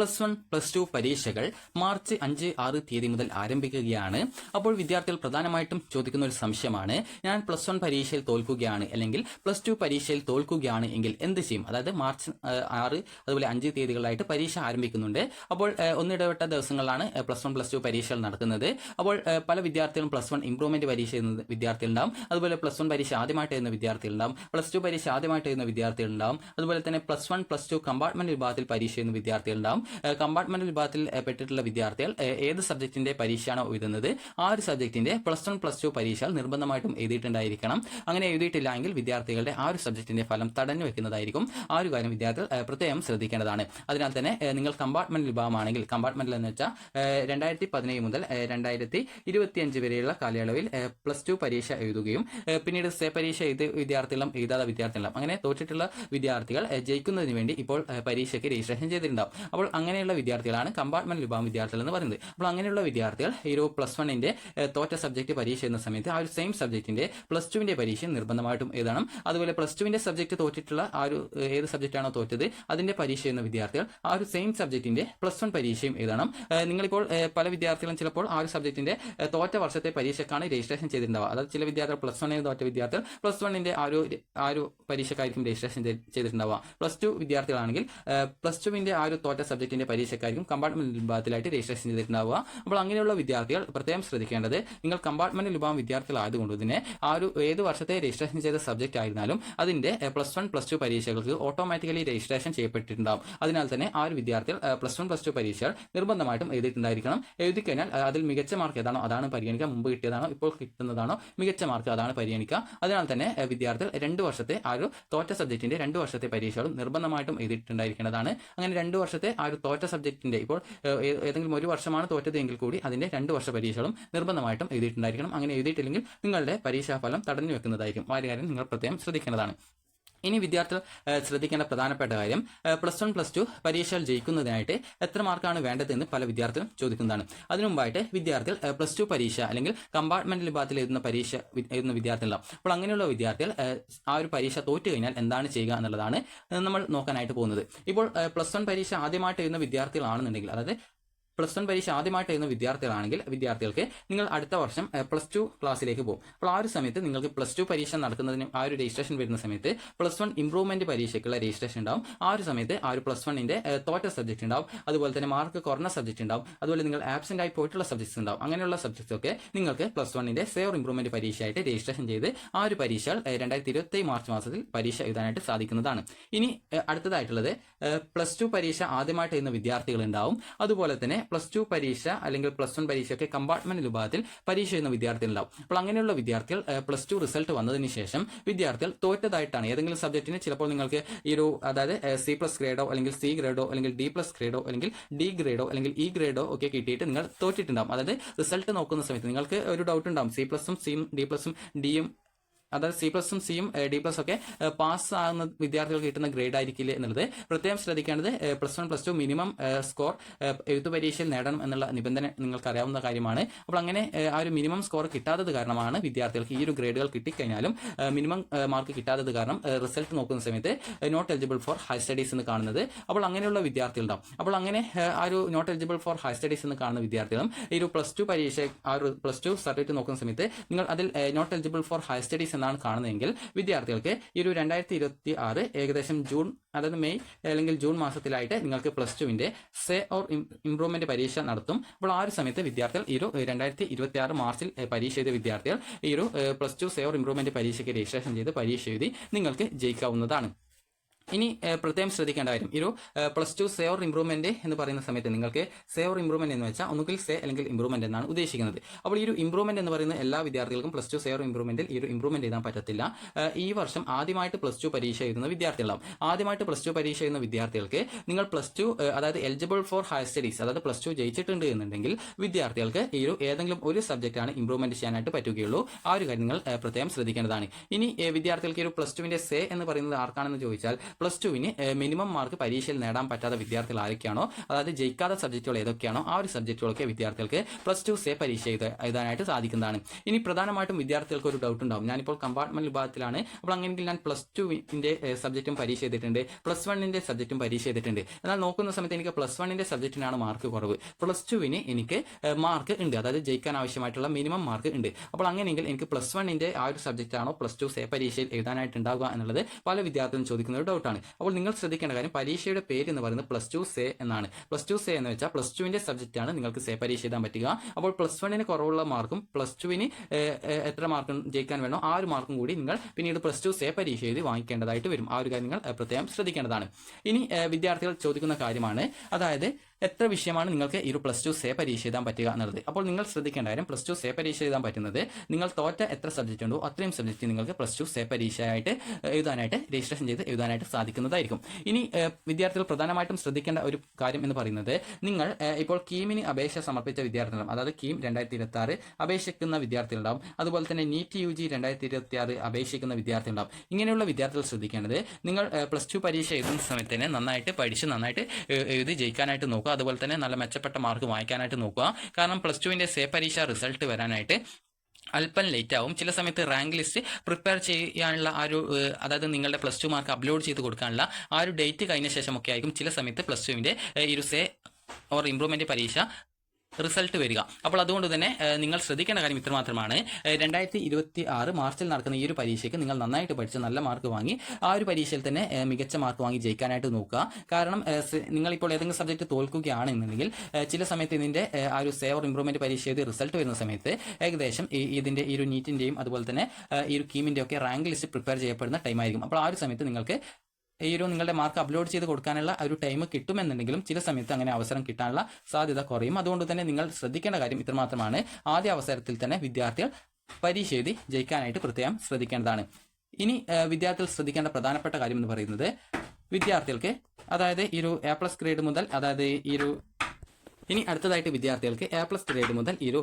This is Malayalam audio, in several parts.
പ്ലസ് വൺ പ്ലസ് ടു പരീക്ഷകൾ മാർച്ച് അഞ്ച് ആറ് തീയതി മുതൽ ആരംഭിക്കുകയാണ്. അപ്പോൾ വിദ്യാർത്ഥികൾ പ്രധാനമായിട്ടും ചോദിക്കുന്ന ഒരു സംശയമാണ് ഞാൻ പ്ലസ് വൺ പരീക്ഷയിൽ തോൽക്കുകയാണ് അല്ലെങ്കിൽ പ്ലസ് ടു പരീക്ഷയിൽ തോൽക്കുകയാണ് എങ്കിൽ എന്ത് ചെയ്യും? അതായത് മാർച്ച് ആറ് അതുപോലെ അഞ്ച് തീയതികളായിട്ട് പരീക്ഷ ആരംഭിക്കുന്നുണ്ട്. അപ്പോൾ ഒന്നിടവിട്ട ദിവസങ്ങളിലാണ് പ്ലസ് വൺ പ്ലസ് ടു പരീക്ഷകൾ നടക്കുന്നത്. അപ്പോൾ പല വിദ്യാർത്ഥികളും പ്ലസ് വൺ ഇംപ്രൂവ്മെന്റ് പരീക്ഷ എഴുതുന്ന വിദ്യാർത്ഥികളുണ്ടാവും. അതുപോലെ പ്ലസ് വൺ പരീക്ഷ ആദ്യമായിട്ട് എഴുതുന്ന വിദ്യാർത്ഥികളുണ്ടാവും. പ്ലസ് ടു പരീക്ഷ ആദ്യമായിട്ട് എഴുതുന്ന വിദ്യാർത്ഥികളുണ്ടാവും. അതുപോലെ തന്നെ plus one plus two compartment വിഭാഗത്തിൽ പരീക്ഷ എഴുതുന്ന വിദ്യാർത്ഥികളുണ്ടാവും. കമ്പാർട്ട്മെന്റ് വിഭാഗത്തിൽ പെട്ടിട്ടുള്ള വിദ്യാർത്ഥികൾ ഏത് സബ്ജക്റ്റിന്റെ പരീക്ഷയാണ് എഴുതുന്നത് ആ ഒരു സബ്ജക്റ്റിന്റെ പ്ലസ് വൺ പ്ലസ് ടു പരീക്ഷകൾ നിർബന്ധമായിട്ടും എഴുതിയിട്ടുണ്ടായിരിക്കണം. അങ്ങനെ എഴുതിയിട്ടില്ല എങ്കിൽ വിദ്യാർത്ഥികളുടെ ആ ഒരു സബ്ജക്റ്റിന്റെ ഫലം തടഞ്ഞു വെക്കുന്നതായിരിക്കും ആ ഒരു കാര്യം വിദ്യാർത്ഥികൾ പ്രത്യേകം ശ്രദ്ധിക്കേണ്ടതാണ്. അതിനാൽ തന്നെ നിങ്ങൾ കമ്പാർട്ട്മെന്റ് വിഭാഗമാണെങ്കിൽ കമ്പാർട്ട്മെന്റിൽ എന്ന് വെച്ചാൽ രണ്ടായിരത്തി പതിനേഴ് മുതൽ രണ്ടായിരത്തി ഇരുപത്തിയഞ്ച് വരെയുള്ള കാലയളവിൽ പ്ലസ് ടു പരീക്ഷ എഴുതുകയും പിന്നീട് സേ പരീക്ഷ എഴുതി വിദ്യാർത്ഥികളും എഴുതാതെ വിദ്യാർത്ഥികളും അങ്ങനെ തോറ്റിട്ടുള്ള വിദ്യാർത്ഥികൾ ജയിക്കുന്നതിന് വേണ്ടി ഇപ്പോൾ പരീക്ഷയ്ക്ക് രജിസ്ട്രേഷൻ ചെയ്തിട്ടുണ്ടാവും. അപ്പോൾ അങ്ങനെയുള്ള വിദ്യാർത്ഥികളാണ് കമ്പാർട്ട്മെന്റ് വിഭാഗം വിദ്യാർത്ഥികൾ എന്ന് പറയുന്നത്. അപ്പോൾ അങ്ങനെയുള്ള വിദ്യാർത്ഥികൾ ഈ ഒരു പ്ലസ് വണ്ണിന്റെ തോറ്റ സബ്ജക്ട് പരീക്ഷ എന്ന സമയത്ത് ആ ഒരു സെയിം സബ്ജക്റ്റിന്റെ പ്ലസ് ടുവിന്റെ പരീക്ഷ നിർബന്ധമായിട്ടും എഴുതണം. അതുപോലെ പ്ലസ് ടുവിന്റെ സബ്ജക്ട് തോറ്റിട്ടുള്ള ആ ഒരു ഏത് സബ്ജക്റ്റാണോ തോറ്റത് അതിന്റെ പരീക്ഷ എന്ന വിദ്യാർത്ഥികൾ ആ ഒരു സെയിം സബ്ജക്റ്റിന്റെ പ്ലസ് വൺ പരീക്ഷയും എഴുതണം. നിങ്ങളിപ്പോൾ പല വിദ്യാർത്ഥികളും ചിലപ്പോൾ ആ ഒരു സബ്ജക്റ്റിന്റെ തോറ്റ വർഷത്തെ പരീക്ഷക്കാണ് രജിസ്ട്രേഷൻ ചെയ്തിട്ടുണ്ടാവുക. അതായത് ചില വിദ്യാർത്ഥികൾ പ്ലസ് വണ്ണിന് തോറ്റ വിദ്യാർത്ഥികൾ പ്ലസ് വണ്ണിന്റെ ആ ഒരു ആ ഒരു പരീക്ഷക്കായിരിക്കും രജിസ്ട്രേഷൻ ചെയ്ത് ചെയ്തിട്ടുണ്ടാവുക. പ്ലസ് ടു വിദ്യാർത്ഥികളാണെങ്കിൽ പ്ലസ് ടുവിന്റെ ആ ഒരു തോറ്റ സബ്ജക്റ്റിന്റെ പരീക്ഷക്കായിരിക്കും കമ്പാർട്ട്മെന്റ് വിഭാഗത്തിലായിട്ട് രജിസ്ട്രേഷൻ ചെയ്തിട്ടുണ്ടാവുക. അപ്പോൾ അങ്ങനെയുള്ള വിദ്യാർത്ഥികൾ പ്രത്യേകം ശ്രദ്ധിക്കേണ്ടത് നിങ്ങൾ കമ്പാർട്ട്മെന്റ് വിഭാഗം വിദ്യാർത്ഥികളായതുകൊണ്ട് തന്നെ ആ ഒരു ഏത് വർഷത്തെ രജിസ്ട്രേഷൻ ചെയ്ത സബ്ജക്റ്റ് ആയിരുന്നാലും അതിന്റെ പ്ലസ് വൺ പ്ലസ് ടു പരീക്ഷകൾക്ക് ഓട്ടോമാറ്റിക്കലി രജിസ്ട്രേഷൻ ചെയ്യപ്പെട്ടിട്ടുണ്ടാവും. അതിനാൽ തന്നെ ആ ഒരു വിദ്യാർത്ഥികൾ പ്ലസ് വൺ പ്ലസ് ടു പരീക്ഷകൾ നിർബന്ധമായിട്ടും എഴുതിയിട്ടുണ്ടായിരിക്കണം. എഴുതി കഴിഞ്ഞാൽ അതിൽ മികച്ച മാർക്ക് ഏതാണോ അതാണ് പരിഗണിക്കുക. മുമ്പ് കിട്ടിയതാണോ ഇപ്പോൾ കിട്ടുന്നതാണോ മികച്ച മാർക്ക് അതാണ് പരിഗണിക്കുക. അതിനാൽ തന്നെ വിദ്യാർത്ഥികൾ രണ്ട് വർഷത്തെ ആ ഒരു തോറ്റ സബ്ജക്റ്റിന്റെ രണ്ട് വർഷത്തെ പരീക്ഷകളും നിർബന്ധമായിട്ടും എഴുതിയിട്ടുണ്ടായിരിക്കേണ്ടതാണ്. അങ്ങനെ രണ്ട് വർഷത്തെ ആ ഒരു തോറ്റ സബ്ജക്റ്റിന്റെ ഇപ്പോൾ ഏതെങ്കിലും ഒരു വർഷമാണ് തോറ്റത് എങ്കിൽ കൂടി അതിന്റെ രണ്ട് വർഷ പരീക്ഷകളും നിർബന്ധമായിട്ടും എഴുതിയിട്ടുണ്ടായിരിക്കണം. അങ്ങനെ എഴുതിയിട്ടില്ലെങ്കിൽ നിങ്ങളുടെ പരീക്ഷാഫലം തടഞ്ഞു വെക്കുന്നതായിരിക്കും. ആ കാര്യം നിങ്ങൾ പ്രത്യേകം ശ്രദ്ധിക്കേണ്ടതാണ്. ഇനി വിദ്യാർത്ഥികൾ ശ്രദ്ധിക്കേണ്ട പ്രധാനപ്പെട്ട കാര്യം പ്ലസ് വൺ പ്ലസ് ടു പരീക്ഷകൾ ജയിക്കുന്നതിനായിട്ട് എത്ര മാർക്കാണ് വേണ്ടതെന്ന് പല വിദ്യാർത്ഥികളും ചോദിക്കുന്നതാണ്. അതിനു മുമ്പായിട്ട് വിദ്യാർത്ഥികൾ പ്ലസ് ടു പരീക്ഷ അല്ലെങ്കിൽ കമ്പാർട്ട്മെന്റ് വിഭാഗത്തിൽ എഴുതുന്ന പരീക്ഷ എഴുതുന്ന വിദ്യാർത്ഥികളാണ്. അപ്പോൾ അങ്ങനെയുള്ള വിദ്യാർത്ഥികൾ ആ ഒരു പരീക്ഷ തോറ്റു കഴിഞ്ഞാൽ എന്താണ് ചെയ്യുക എന്നുള്ളതാണ് നമ്മൾ നോക്കാനായിട്ട് പോകുന്നത്. ഇപ്പോൾ പ്ലസ് വൺ പരീക്ഷ ആദ്യമായിട്ട് എഴുതുന്ന വിദ്യാർത്ഥികളാണെന്നുണ്ടെങ്കിൽ അതായത് പ്ലസ് വൺ പരീക്ഷ ആദ്യമായിട്ട് എഴുതുന്ന വിദ്യാർത്ഥികളാണെങ്കിൽ വിദ്യാർത്ഥികൾക്ക് നിങ്ങൾ അടുത്ത വർഷം പ്ലസ് ടു ക്ലാസ്സിലേക്ക് പോകും. അപ്പോൾ ആ ഒരു സമയത്ത് നിങ്ങൾക്ക് പ്ലസ് ടു പരീക്ഷ നടക്കുന്നതിന് ആ ഒരു രജിസ്ട്രേഷൻ വരുന്ന സമയത്ത് പ്ലസ് വൺ ഇംപ്രൂവ്മെന്റ് പരീക്ഷയ്ക്കുള്ള രജിസ്ട്രേഷൻ ഉണ്ടാവും. ആ ഒരു സമയത്ത് ആ ഒരു പ്ലസ് വണ്ണിന്റെ തോറ്റ സബ്ജക്ട് ഉണ്ടാവും. അതുപോലെ തന്നെ മാർക്ക് കുറഞ്ഞ സബ്ജക്ട് ഉണ്ടാവും. അതുപോലെ നിങ്ങൾ ആബ്സെന്റ് ആയി പോയിട്ടുള്ള സബ്ജക്ട്സ് ഉണ്ടാവും. അങ്ങനെയുള്ള സബ്ജക്ട്സ് ഒക്കെ നിങ്ങൾക്ക് പ്ലസ് വണ്ണിന്റെ സേവർ ഇംപ്രൂവ്മെന്റ് പരീക്ഷയായിട്ട് രജിസ്ട്രേഷൻ ചെയ്ത് ആ ഒരു പരീക്ഷകൾ രണ്ടായിരത്തി ഇരുപത്തി മാർച്ച് മാസത്തിൽ പരീക്ഷ എഴുതാനായിട്ട് സാധിക്കുന്നതാണ്. ഇനി അടുത്തതായിട്ടുള്ളത് പ്ലസ് ടു പരീക്ഷ ആദ്യമായിട്ട് എഴുതുന്ന വിദ്യാർത്ഥികൾ ഉണ്ടാവും. അതുപോലെ തന്നെ പ്ലസ് ടു പരീക്ഷ അല്ലെങ്കിൽ പ്ലസ് വൺ പരീക്ഷയൊക്കെ കമ്പാർട്ട്മെന്റ് വിഭാഗത്തിൽ പരീക്ഷ എഴുതുന്ന വിദ്യാർത്ഥികൾ ഉണ്ടാവും അപ്പോൾ അങ്ങനെയുള്ള വിദ്യാർത്ഥികൾ പ്ലസ് ടു റിസൾട്ട് വന്നതിന് ശേഷം വിദ്യാർത്ഥികൾ തോറ്റതായിട്ടാണ് ഏതെങ്കിലും സബ്ജക്റ്റിന് ചിലപ്പോൾ നിങ്ങൾക്ക് ഈ ഒരു അതായത് സി പ്ലസ് ഗ്രേഡോ അല്ലെങ്കിൽ സി ഗ്രേഡോ അല്ലെങ്കിൽ ഡി പ്ലസ് ഗ്രേഡോ അല്ലെങ്കിൽ ഡി ഗ്രേഡോ അല്ലെങ്കിൽ ഇ ഗ്രേഡോ ഒക്കെ കിട്ടിയിട്ട് നിങ്ങൾ തോറ്റിട്ടുണ്ടാവും. അതായത് റിസൾട്ട് നോക്കുന്ന സമയത്ത് നിങ്ങൾക്ക് ഒരു ഡൗട്ട് ഉണ്ടാവും. സി പ്ലസും സിയും ഡി പ്ലസും ഡിയും അതായത് സി പ്ലസും സിയും ഡി പ്ലസ് ഒക്കെ പാസ് ആകുന്ന വിദ്യാർത്ഥികൾക്ക് കിട്ടുന്ന ഗ്രേഡ് ആയിരിക്കില്ല എന്നുള്ളത് പ്രത്യേകം ശ്രദ്ധിക്കേണ്ടത് plus one plus two minimum score എഴുത്തു പരീക്ഷയിൽ നേടണം എന്നുള്ള നിബന്ധന നിങ്ങൾക്ക് അറിയാവുന്ന കാര്യമാണ്. അപ്പോൾ അങ്ങനെ ആ ഒരു മിനിമം സ്കോർ കിട്ടാത്തത് കാരണമാണ് വിദ്യാർത്ഥികൾക്ക് ഈ ഒരു ഗ്രേഡുകൾ കിട്ടിക്കഴിഞ്ഞാലും മിനിമം മാർക്ക് കിട്ടാത്തത് കാരണം റിസൾട്ട് നോക്കുന്ന സമയത്ത് not eligible for higher studies എന്ന് കാണുന്നത്. അപ്പോൾ അങ്ങനെയുള്ള വിദ്യാർത്ഥികളുണ്ടാവും. അപ്പോൾ അങ്ങനെ ആ ഒരു not eligible for higher studies എന്ന് കാണുന്ന വിദ്യാർത്ഥികളും ഈ ഒരു പ്ലസ് ടു പരീക്ഷ ആ ഒരു പ്ലസ് ടു സർട്ടിഫിക്കറ്റ് നോക്കുന്ന സമയത്ത് നിങ്ങൾ അതിൽ not eligible for higher studies എന്നാണ് കാണുന്നതെങ്കിൽ വിദ്യാർത്ഥികൾക്ക് ഈ ഒരു രണ്ടായിരത്തി ഇരുപത്തി ആറ് ഏകദേശം ജൂൺ അതായത് മെയ് അല്ലെങ്കിൽ ജൂൺ മാസത്തിലായിട്ട് നിങ്ങൾക്ക് പ്ലസ് ടുവിന്റെ സേ ഓർ ഇംപ്രൂവ്മെന്റ് പരീക്ഷ നടത്തും. അപ്പോൾ ആ ഒരു സമയത്ത് വിദ്യാർത്ഥികൾ ഈ ഒരു രണ്ടായിരത്തി ഇരുപത്തി ആറ് മാർച്ചിൽ പരീക്ഷ എഴുതിയ വിദ്യാർത്ഥികൾ ഈ ഒരു plus two say or improvement പരീക്ഷയ്ക്ക് രജിസ്ട്രേഷൻ ചെയ്ത് പരീക്ഷ എഴുതി നിങ്ങൾക്ക് ജയിക്കാവുന്നതാണ്. ഇനി പ്രത്യേകം ശ്രദ്ധിക്കേണ്ട കാര്യം. ഒരു പ്ലസ് ടു സേവർ ഇംപ്രൂവ്മെന്റ് എന്ന് പറയുന്ന സമയത്ത് നിങ്ങൾക്ക് സേവർ ഇംപ്രൂവ്മെന്റ് എന്ന് വെച്ചാൽ ഒന്നുകിൽ സേ അല്ലെങ്കിൽ ഇംപ്രൂവ്മെന്റ് എന്നാണ് ഉദ്ദേശിക്കുന്നത്. അപ്പോൾ ഈ ഒരു ഇംപ്രൂവ്മെന്റ് എന്ന് പറയുന്ന എല്ലാ വിദ്യാർത്ഥികൾക്കും പ്ലസ് ടു സേവർ ഇംപ്രൂവ്മെന്റിൽ ഈ ഒരു ഇംപ്രൂവ്മെന്റ് എഴുതാൻ പറ്റത്തില്ല. ഈ വർഷം ആദ്യമായിട്ട് പ്ലസ് ടു പരീക്ഷ എഴുതുന്ന വിദ്യാർത്ഥികളാണ് ആദ്യമായിട്ട് പ്ലസ് ടു പരീക്ഷ എഴുതുന്ന വിദ്യാർത്ഥികൾക്ക് നിങ്ങൾ പ്ലസ് ടു അതായത് എലിജിബിൾ ഫോർ ഹയർ സ്റ്റഡീസ് അതായത് പ്ലസ് ടു ജയിച്ചിട്ടുണ്ട് എന്നുണ്ടെങ്കിൽ വിദ്യാർത്ഥികൾക്ക് ഈ ഒരു ഏതെങ്കിലും ഒരു സബ്ജക്റ്റാണ് ഇംപ്രൂവ്മെന്റ് ചെയ്യാനായിട്ട് പറ്റുകയുള്ളൂ. ആ ഒരു കാര്യം നിങ്ങൾ പ്രത്യേകം ശ്രദ്ധിക്കേണ്ടതാണ്. ഇനി വിദ്യാർത്ഥികൾക്ക് ഒരു പ്ലസ് ടുവിന്റെ സേ എന്ന് പറയുന്നത് ആർക്കാണെന്ന് ചോദിച്ചാൽ പ്ലസ് ടുവിന് മിനിമം മാർക്ക് പരീക്ഷയിൽ നേടാൻ പറ്റാത്ത വിദ്യാർത്ഥികൾ ആരൊക്കെയാണോ അതായത് ജയിക്കാത്ത സബ്ജക്റ്റുകൾ ഏതൊക്കെയാണോ ആ ഒരു സബ്ജക്റ്റുകളൊക്കെ വിദ്യാർത്ഥികൾക്ക് പ്ലസ് ടു സേ പരീക്ഷ എഴുതാനായിട്ട് സാധിക്കുന്നതാണ്. ഇനി പ്രധാനമായിട്ടും വിദ്യാർത്ഥികൾക്ക് ഒരു ഡൗട്ട് ഉണ്ടാവും. ഞാനിപ്പോൾ കമ്പാർട്ട്മെന്റ് വിഭാഗത്തിലാണ്. അപ്പോൾ അങ്ങനെയെങ്കിൽ ഞാൻ പ്ലസ് ടുവിന്റെ സബ്ജക്റ്റും പരീക്ഷ ചെയ്തിട്ടുണ്ട് പ്ലസ് വണ്ണിന്റെ സബ്ജക്റ്റും പരീക്ഷ ചെയ്തിട്ടുണ്ട് എന്നാൽ നോക്കുന്ന സമയത്ത് എനിക്ക് പ്ലസ് വണ്ണിന്റെ സബ്ജക്റ്റിനാണ് മാർക്ക് കുറവ്. പ്ലസ് ടുവിന് എനിക്ക് മാർക്ക് ഉണ്ട്. അതായത് ജയിക്കാൻ ആവശ്യമായിട്ടുള്ള മിനിമം മാർക്ക് ഉണ്ട്. അപ്പോൾ അങ്ങനെയെങ്കിൽ എനിക്ക് പ്ലസ് വണ്ണിന്റെ ആ ഒരു സബ്ജക്റ്റാണോ പ്ലസ് ടു സേ പരീക്ഷയിൽ എഴുതാനായിട്ട് ഉണ്ടാവുക എന്നുള്ളത് പല വിദ്യാർത്ഥികളും ചോദിക്കുന്ന ഒരു ഡൗട്ടാണ് അപ്പോൾ നിങ്ങൾ ശ്രദ്ധിക്കേണ്ട കാര്യം പരീക്ഷയുടെ പേര് എന്ന് പറയുന്നത് പ്ലസ് ടു സേ എന്നാണ്. പ്ലസ് ടു സേ എന്ന് വെച്ചാൽ പ്ലസ് ടുവിന്റെ സബ്ജക്റ്റ് ആണ് നിങ്ങൾക്ക് സേ പരീക്ഷ എഴുതാൻ പറ്റുക. അപ്പോൾ പ്ലസ് വണ്ണിന് കുറവുള്ള മാർക്കും പ്ലസ് ടുവിന് എത്ര മാർക്ക് ജയിക്കാൻ വേണോ ആ ഒരു മാർക്കും കൂടി നിങ്ങൾ പിന്നീട് പ്ലസ് ടു സേ പരീക്ഷ എഴുതി വാങ്ങിക്കേണ്ടതായിട്ട് വരും. ആ ഒരു കാര്യം നിങ്ങൾ പ്രത്യേകം ശ്രദ്ധിക്കേണ്ടതാണ്. ഇനി വിദ്യാർത്ഥികൾ ചോദിക്കുന്ന കാര്യമാണ്. അതായത് എത്ര വിഷയമാണ് നിങ്ങൾക്ക് ഈ ഒരു പ്ലസ് ടു സേ പരീക്ഷ എഴുതാൻ പറ്റുക എന്നുള്ളത്. അപ്പോൾ നിങ്ങൾ ശ്രദ്ധിക്കേണ്ട കാര്യം പ്ലസ് ടു സേ പരീക്ഷ എഴുതാൻ പറ്റുന്നത് നിങ്ങൾ തോറ്റ എത്ര സബ്ജക്റ്റ് ഉണ്ടോ അത്രയും സബ്ജക്റ്റ് നിങ്ങൾക്ക് പ്ലസ് ടു സേ പരീക്ഷയായിട്ട് എഴുതാനായിട്ട് രജിസ്ട്രേഷൻ ചെയ്ത് എഴുതാനായിട്ട് സാധിക്കുന്നതായിരിക്കും. ഇനി വിദ്യാർത്ഥികൾ പ്രധാനമായിട്ടും ശ്രദ്ധിക്കേണ്ട ഒരു കാര്യം എന്ന് പറയുന്നത് നിങ്ങൾ ഇപ്പോൾ കീമിന് അപേക്ഷ സമർപ്പിച്ച വിദ്യാർത്ഥികളും അതായത് കീം രണ്ടായിരത്തി ഇരുപത്തി ആറ് അപേക്ഷിക്കുന്ന വിദ്യാർത്ഥികളുണ്ടാവും. അതുപോലെ തന്നെ നീറ്റ് യു ജി രണ്ടായിരത്തി ഇരുപത്തി ആറ് അപേക്ഷിക്കുന്ന വിദ്യാർത്ഥികളുണ്ടാവും. ഇങ്ങനെയുള്ള വിദ്യാർത്ഥികൾ ശ്രദ്ധിക്കേണ്ടത് നിങ്ങൾ പ്ലസ് ടു പരീക്ഷ എഴുതുന്ന സമയത്ത് തന്നെ നന്നായിട്ട് പഠിച്ച് നന്നായിട്ട് എഴുതി ജയിക്കാനായിട്ട് നോക്കുക. അതുപോലെ തന്നെ നല്ല മെച്ചപ്പെട്ട മാർക്ക് വാങ്ങിക്കാനായിട്ട് നോക്കുക. കാരണം പ്ലസ് ടുവിന്റെ സേ പരീക്ഷ റിസൾട്ട് വരാനായിട്ട് അല്പം ലേറ്റ് ആവും. ചില സമയത്ത് റാങ്ക് ലിസ്റ്റ് പ്രിപ്പയർ ചെയ്യാനുള്ള ആ ഒരു അതായത് നിങ്ങളുടെ പ്ലസ് ടു മാർക്ക് അപ്ലോഡ് ചെയ്ത് കൊടുക്കാനുള്ള ആ ഒരു ഡേറ്റ് കഴിഞ്ഞ ശേഷമൊക്കെ ആയിരിക്കും ചില സമയത്ത് പ്ലസ് ടുവിന്റെ ഈ ഒരു സേ ഓർ ഇംപ്രൂവ്മെന്റ് പരീക്ഷ റിസൾട്ട് വരിക. അപ്പോൾ അതുകൊണ്ട് തന്നെ നിങ്ങൾ ശ്രദ്ധിക്കേണ്ട കാര്യം ഇത്ര മാത്രമാണ്. രണ്ടായിരത്തി ഇരുപത്തി ആറ് മാർച്ചിൽ നടക്കുന്ന ഈ ഒരു പരീക്ഷയ്ക്ക് നിങ്ങൾ നന്നായിട്ട് പഠിച്ച് നല്ല മാർക്ക് വാങ്ങി ആ ഒരു പരീക്ഷയിൽ തന്നെ മികച്ച മാർക്ക് വാങ്ങി ജയിക്കാനായിട്ട് നോക്കുക. കാരണം നിങ്ങളിപ്പോൾ ഏതെങ്കിലും സബ്ജക്റ്റ് തോൽക്കുകയാണെന്നുണ്ടെങ്കിൽ ചില സമയത്ത് ഇതിന്റെ ആ ഒരു സേവർ ഇംപ്രൂവ്മെന്റ് പരീക്ഷ ചെയ്ത് റിസൾട്ട് വരുന്ന സമയത്ത് ഏകദേശം ഇതിന്റെ ഈ ഒരു നീറ്റിന്റെയും അതുപോലെ തന്നെ ഈ ഒരു കീമിന്റെ ഒക്കെ റാങ്ക് ലിസ്റ്റ് പ്രിപ്പയർ ചെയ്യപ്പെടുന്ന ടൈമായിരിക്കും അപ്പോൾ ആ ഒരു സമയത്ത് നിങ്ങൾക്ക് ഈ ഒരു നിങ്ങളുടെ മാർക്ക് അപ്ലോഡ് ചെയ്ത് കൊടുക്കാനുള്ള ഒരു ടൈം കിട്ടുമെന്നുണ്ടെങ്കിലും ചില സമയത്ത് അങ്ങനെ അവസരം കിട്ടാനുള്ള സാധ്യത കുറയും. അതുകൊണ്ട് തന്നെ നിങ്ങൾ ശ്രദ്ധിക്കേണ്ട കാര്യം ഇത്രമാത്രമാണ്. ആദ്യ അവസരത്തിൽ തന്നെ വിദ്യാർത്ഥികൾ പരീക്ഷ എഴുതി ജയിക്കാനായിട്ട് പ്രത്യേകം ശ്രദ്ധിക്കേണ്ടതാണ്. ഇനി വിദ്യാർത്ഥികൾ ശ്രദ്ധിക്കേണ്ട പ്രധാനപ്പെട്ട കാര്യം എന്ന് പറയുന്നത് വിദ്യാർത്ഥികൾക്ക് അതായത് ഈ ഒരു എ പ്ലസ് ഗ്രേഡ് മുതൽ അതായത് ഈ ഒരു ഇനി അടുത്തതായിട്ട് വിദ്യാർത്ഥികൾക്ക് എ പ്ലസ് ഗ്രേഡ് മുതൽ ഈ ഒരു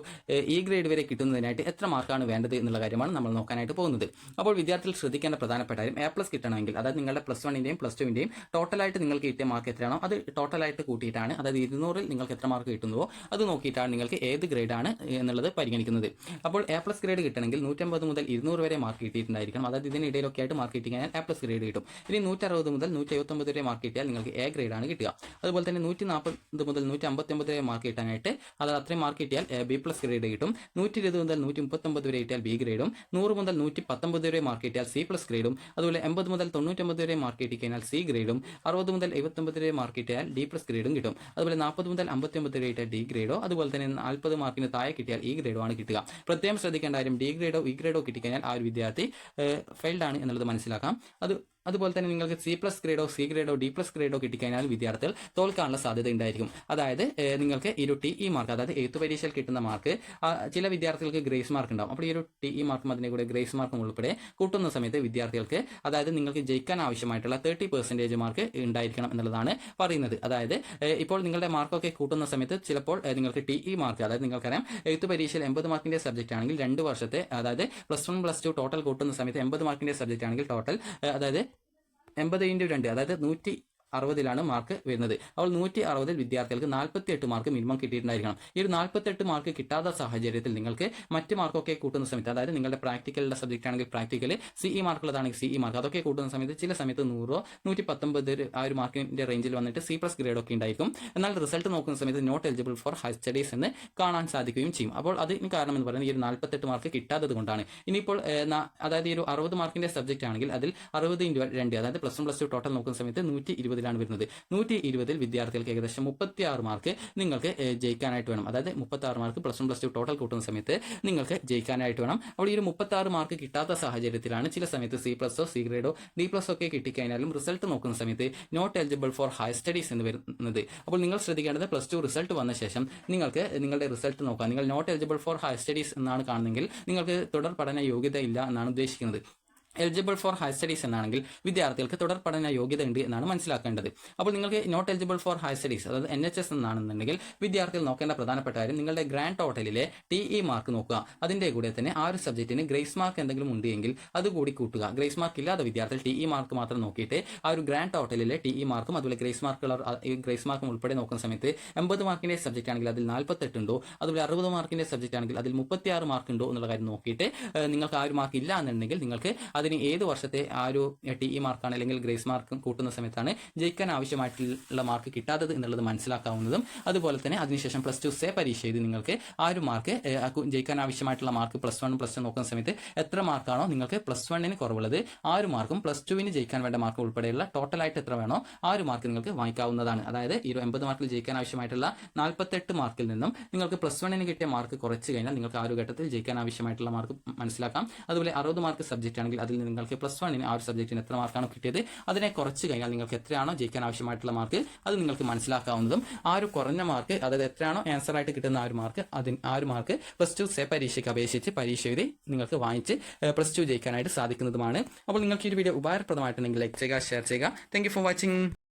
ഇ ഗ്രേഡ് വരെ കിട്ടുന്നതിനായിട്ട് എത്ര മാർക്കാണ് വേണ്ടത് എന്നുള്ള കാര്യമാണ് നമ്മൾ നോക്കാനായിട്ട് പോകുന്നത്. അപ്പോൾ വിദ്യാർത്ഥികൾ ശ്രദ്ധിക്കേണ്ട പ്രധാനപ്പെട്ട കാര്യം എ പ്ലസ് കിട്ടണമെങ്കിൽ അതായത് നിങ്ങളുടെ പ്ലസ് വണ്ണിന്റെയും പ്ലസ് ടുവിന്റെയും ടോട്ടലായിട്ട് നിങ്ങൾക്ക് കിട്ടിയ മാർക്ക് എത്രയാണോ അത് ടോട്ടലായിട്ട് കൂട്ടിയിട്ടാണ് അതായത് ഇരുന്നൂറിൽ നിങ്ങൾക്ക് എത്ര മാർക്ക് കിട്ടുന്നുവോ അത് നോക്കിയിട്ടാണ് നിങ്ങൾക്ക് ഏത് ഗ്രേഡാണ് എന്നുള്ളത് പരിഗണിക്കുന്നത്. അപ്പോൾ എ പ്ലസ് ഗ്രേഡ് കിട്ടണമെങ്കിൽ നൂറ്റമ്പത് മുതൽ ഇരുന്നൂറ് വരെ മാർക്ക് കിട്ടിയിട്ടുണ്ടായിരിക്കണം. അതായത് ഇതിനിടയിലൊക്കെ ആയിട്ട് മാർക്ക് കിട്ടി കഴിഞ്ഞാൽ എ പ്ലസ് ഗ്രേഡ് കിട്ടും. ഇനി നൂറ്ററുപത് മുതൽ നൂറ്റി എഴുപത്തൊമ്പത് വരെ മാർക്ക് കിട്ടിയാൽ നിങ്ങൾക്ക് എ ഗ്രേഡാണ് കിട്ടുക. അതുപോലെ തന്നെ നൂറ്റി നാൽപ്പത് മുതൽ നൂറ്റി അമ്പത്തൊമ്പത് വരെ മാർക്ക് കിട്ടാനായിട്ട്. അത് അത്രയും മാർക്ക് കിട്ടിയാൽ ബി പ്ലസ് ഗ്രേഡ് കിട്ടും. നൂറ്റി ഇരുപത് മുതൽ നൂറ്റി മുപ്പത്തൊമ്പത് വരെ കിട്ടിയാൽ ബി ഗ്രേഡും നൂറ് മുതൽ നൂറ്റി പത്തൊമ്പത് വരെ മാർക്ക് കിട്ടിയാൽ സി പ്ലസ് ഗ്രേഡും അതുപോലെ എൺപത് മുതൽ തൊണ്ണൂറ്റൊമ്പത് വരെ മാർക്ക് കിട്ടി കഴിഞ്ഞാൽ സി ഗ്രേഡും അറുപത് മുതൽ എഴുപത്തൊമ്പത് വരെ മാർക്ക് കിട്ടിയാൽ ഡി പ്ലസ് ഗ്രേഡും കിട്ടും. അതുപോലെ നാൽപ്പത് മുതൽ അമ്പത്തൊമ്പത് വരെ കിട്ടിയാൽ ഡി ഗ്രേഡോ അതുപോലെ തന്നെ നാൽപ്പത് മാർക്കിന് താഴെ കിട്ടിയാൽ ഇ ഗ്രേഡോ ആണ് കിട്ടുക. പ്രത്യേകം ശ്രദ്ധിക്കേണ്ട കാര്യം ഡി ഗ്രേഡോ ഇ ഗ്രേഡോ കിട്ടിക്കഴിഞ്ഞാൽ ആ ഒരു വിദ്യാർത്ഥി ഫെയിൽഡ് ആണ് എന്നുള്ളത് മനസ്സിലാക്കാം. അത് അതുപോലെ തന്നെ നിങ്ങൾക്ക് സി പ്ലസ് ഗ്രേഡോ സി ഗ്രേഡോ ഡി പ്ലസ് ഗ്രേഡോ കിട്ടിക്കഴിഞ്ഞാൽ വിദ്യാർത്ഥികൾ തോൽക്കാനുള്ള സാധ്യത ഉണ്ടായിരിക്കും. അതായത് നിങ്ങൾക്ക് ഒരു ടി ഇ മാർക്ക് അതായത് എഴുത്ത് പരീക്ഷയിൽ കിട്ടുന്ന മാർക്ക് ചില വിദ്യാർത്ഥികൾക്ക് ഗ്രേസ് മാർക്ക് ഉണ്ടാവും. അപ്പോൾ ഈ ഒരു ടി ഇ മാർക്കും അതിന്റെ കൂടെ ഗ്രേസ് മാർക്കും ഉൾപ്പെടെ കൂട്ടുന്ന സമയത്ത് വിദ്യാർത്ഥികൾക്ക് അതായത് നിങ്ങൾക്ക് ജയിക്കാൻ ആവശ്യമായിട്ടുള്ള തേർട്ടി പെർസെന്റേജ് മാർക്ക് ഉണ്ടായിരിക്കണം എന്നുള്ളതാണ് പറയുന്നത്. അതായത് ഇപ്പോൾ നിങ്ങളുടെ മാർക്കൊക്കെ കൂട്ടുന്ന സമയത്ത് ചിലപ്പോൾ നിങ്ങൾക്ക് ടി ഇ മാർക്ക് അതായത് നിങ്ങൾക്കറിയാം എഴുത്ത് പരീക്ഷയിൽ എൺപത് മാർക്കിന്റെ സബ്ജക്റ്റ് ആണെങ്കിൽ രണ്ട് വർഷത്തെ അതായത് plus one plus two total കൂട്ടുന്ന സമയത്ത് എൺപത് മാർക്കിന്റെ സബ്ജക്റ്റ് ആണെങ്കിൽ ടോട്ടൽ അതായത് എൺപത് ഇന്റു രണ്ട് അതായത് നൂറ്റി അറുപതിലാണ് മാർക്ക് വരുന്നത്. അപ്പോൾ നൂറ്റി അറുപതിൽ വിദ്യാർത്ഥികൾക്ക് നാൽപ്പത്തി എട്ട് മാർക്ക് മിനിമം കിട്ടിയിട്ടുണ്ടായിരിക്കണം. ഈ ഒരു നാൽപ്പത്തെട്ട് മാർക്ക് കിട്ടാത്ത സാഹചര്യത്തിൽ നിങ്ങൾക്ക് മറ്റ് മാർക്കൊക്കെ കൂട്ടുന്ന സമയത്ത് അതായത് നിങ്ങളുടെ പ്രാക്ടിക്കലിന്റെ സബ്ജക്റ്റ് ആണെങ്കിൽ പ്രാക്ടിക്കൽ സിഇ മാർക്കുള്ളതാണെങ്കിൽ സിഇ മാർക്ക് അതൊക്കെ കൂട്ടുന്ന സമയത്ത് ചില സമയത്ത് നൂറോ നൂറ്റി പത്തൊമ്പത് ആ ഒരു മാർക്കിന്റെ റേഞ്ചിൽ വന്നിട്ട് സി പ്ലസ് ഗ്രേഡ് ഒക്കെ ഉണ്ടായിരിക്കും. എന്നാൽ റിസൾട്ട് നോക്കുന്ന സമയത്ത് not eligible for higher studies എന്ന് കാണാൻ സാധിക്കുകയും ചെയ്യും. അപ്പോൾ അതിന് കാരണം എന്ന് പറയുന്നത് ഈ ഒരു നാൽപ്പത്തെട്ട് മാർക്ക് കിട്ടാത്തത് കൊണ്ടാണ്. ഇനിയിപ്പോൾ അതായത് ഈ ഒരു അറുപത് മാർക്കിന്റെ സബ്ജക്റ്റ് ആണെങ്കിൽ അതിൽ അറുപത് ഇന്റു രണ്ട് അതായത് plus one plus two total നോക്കുന്ന സമയത്ത് നൂറ്റി ഇരുപതിലാണ് വരുന്നത്. നൂറ്റി ഇരുപതിൽ വിദ്യാർത്ഥികൾക്ക് ഏകദേശം മുപ്പത്തി ആറ് മാർക്ക് നിങ്ങൾക്ക് ജയിക്കാനായിട്ട് വേണം. അതായത് മുപ്പത്തി ആറ് mark plus one plus two total കൂട്ടുന്ന സമയത്ത് നിങ്ങൾക്ക് ജയിക്കാനായിട്ട് വേണം. അപ്പോൾ ഈ ഒരു മുപ്പത്തി ആറ് മാർക്ക് കിട്ടാത്ത സാഹചര്യത്തിലാണ് ചില സമയത്ത് സി പ്ലസോ സി ഗ്രേഡോ ഡി പ്ലസ് ഒക്കെ കിട്ടിക്കഴിഞ്ഞാലും റിസൾട്ട് നോക്കുന്ന സമയത്ത് not eligible for higher studies എന്ന് വരുന്നത്. അപ്പോൾ നിങ്ങൾ ശ്രദ്ധിക്കേണ്ടത് പ്ലസ് ടു റിസൾട്ട് വന്ന ശേഷം നിങ്ങൾക്ക് നിങ്ങളുടെ റിസൾട്ട് നോക്കാം. നിങ്ങൾ not eligible for higher studies എന്നാണ് കാണുന്നതെങ്കിൽ നിങ്ങൾക്ക് തുടർ പഠന യോഗ്യത ഇല്ല എന്നാണ് ഉദ്ദേശിക്കുന്നത്. എലിജിബിൾ ഫോർ ഹയർ സ്റ്റഡീസ് എന്നാണെങ്കിൽ വിദ്യാർത്ഥികൾക്ക് തുടർ പഠന യോഗ്യത ഉണ്ട് എന്നാണ് മനസ്സിലാക്കേണ്ടത്. അപ്പോൾ നിങ്ങൾക്ക് not eligible for higher studies അതായത് എൻ എച്ച് എസ് എന്നാണെന്നുണ്ടെങ്കിൽ വിദ്യാർത്ഥികൾ നോക്കേണ്ട പ്രധാനപ്പെട്ട കാര്യം നിങ്ങളുടെ ഗ്രാൻഡ് ടോട്ടലിലെ ടി ഇ മാർക്ക് നോക്കുക. അതിന്റെ കൂടെ തന്നെ ആ ഒരു സബ്ജക്റ്റിന് ഗ്രേസ് മാർക്ക് എന്തെങ്കിലും ഉണ്ട് എങ്കിൽ അത് കൂടി കൂട്ടുക. ഗ്രേസ് മാർക്ക് ഇല്ലാതെ വിദ്യാർത്ഥികൾ ടി ഇ മാർക്ക് മാത്രം നോക്കിയിട്ട് ആ ഒരു ഗ്രാൻഡ് ടോട്ടലിലെ ടി ഇ മാർക്കും അതുപോലെ ഗ്രേസ് മാർക്കുള്ള ഗ്രേസ് മാർക്കും ഉൾപ്പെടെ നോക്കുന്ന സമയത്ത് എൺപത് മാർക്കിന്റെ സബ്ജക്റ്റ് ആണെങ്കിൽ അതിൽ നാൽപ്പത്തെട്ട് ഉണ്ടോ? അതുപോലെ അറുപത് മാർക്കിന്റെ സബ്ജക്റ്റ് ആണെങ്കിൽ അതിൽ മുപ്പത്തിയാറ് മാർക്ക് ഉണ്ടോ എന്നുള്ള കാര്യം നോക്കിയിട്ട് നിങ്ങൾക്ക് ആ ഒരു മാർക്ക് ഇല്ല എന്നുണ്ടെങ്കിൽ നിങ്ങൾക്ക് അതിന് ഏത് വർഷത്തെ ആ ഒരു ടി ഇ മാർക്കാണ് അല്ലെങ്കിൽ ഗ്രേസ് മാർക്ക് കൂട്ടുന്ന സമയത്താണ് ജയിക്കാൻ ആവശ്യമായിട്ടുള്ള മാർക്ക് കിട്ടാത്തത് എന്നുള്ളത് മനസ്സിലാക്കാവുന്നതും അതുപോലെ തന്നെ അതിനുശേഷം പ്ലസ് ടു സേ പരീക്ഷ ചെയ്ത് നിങ്ങൾക്ക് ആ ഒരു മാർക്ക് ജയിക്കാൻ ആവശ്യമായിട്ടുള്ള mark plus one plus two നോക്കുന്ന സമയത്ത് എത്ര മാർക്കാണോ നിങ്ങൾക്ക് പ്ലസ് വണ്ണിന് കുറവുള്ളത് ആ ഒരു മാർക്കും പ്ലസ് ടുവിന് ജയിക്കാൻ വേണ്ട മാർക്ക് ഉൾപ്പെടെയുള്ള ടോട്ടലായിട്ട് എത്ര വേണോ ആ ഒരു മാർക്ക് നിങ്ങൾക്ക് വാങ്ങിക്കാവുന്നതാണ്. അതായത് ഈ ഒരു എൺപത് മാർക്കിൽ ജയിക്കാൻ ആവശ്യമായിട്ടുള്ള നാൽപ്പത്തെട്ട് മാർക്കിൽ നിന്നും നിങ്ങൾക്ക് പ്ലസ് വണ്ണിന് കിട്ടിയ മാർക്ക് കുറച്ച് കഴിഞ്ഞാൽ നിങ്ങൾക്ക് ആ ഒരു ഘട്ടത്തിൽ ജയിക്കാൻ ആവശ്യമായിട്ടുള്ള മാർക്ക് മനസ്സിലാക്കാം. അതുപോലെ അറുപത് മാർക്ക് സബ്ജക്റ്റ് ആണെങ്കിൽ അതിൽ നിങ്ങൾക്ക് പ്ലസ് വണ്ണിന് ആ ഒരു സബ്ജക്റ്റിന് എത്ര മാർക്കാണ് കിട്ടിയത് അതിനെ കുറച്ച് കഴിഞ്ഞാൽ നിങ്ങൾക്ക് എത്രയാണോ ജയിക്കാൻ ആവശ്യമായിട്ടുള്ള മാർക്ക് അത് നിങ്ങൾക്ക് മനസ്സിലാക്കാവുന്നതും ആ ഒരു കുറഞ്ഞ മാർക്ക് അതായത് എത്രയാണോ ആൻസർ ആയിട്ട് കിട്ടുന്ന ആ ഒരു മാർക്ക് അതിന് ആ ഒരു മാർക്ക് പ്ലസ് ടു സേ പരീക്ഷയ്ക്ക് അപേക്ഷിച്ച് പരീക്ഷ എഴുതി നിങ്ങൾക്ക് വാങ്ങിച്ച് പ്ലസ് ടു ജയിക്കാനായിട്ട് സാധിക്കുന്നതുമാണ്. അപ്പോൾ നിങ്ങൾക്ക് ഈ ഒരു വീഡിയോ ഉപകാരപ്രദമായിട്ടുണ്ടെങ്കിൽ ലൈക്ക് ചെയ്യുക ഷെയർ ചെയ്യുക. Thank for watching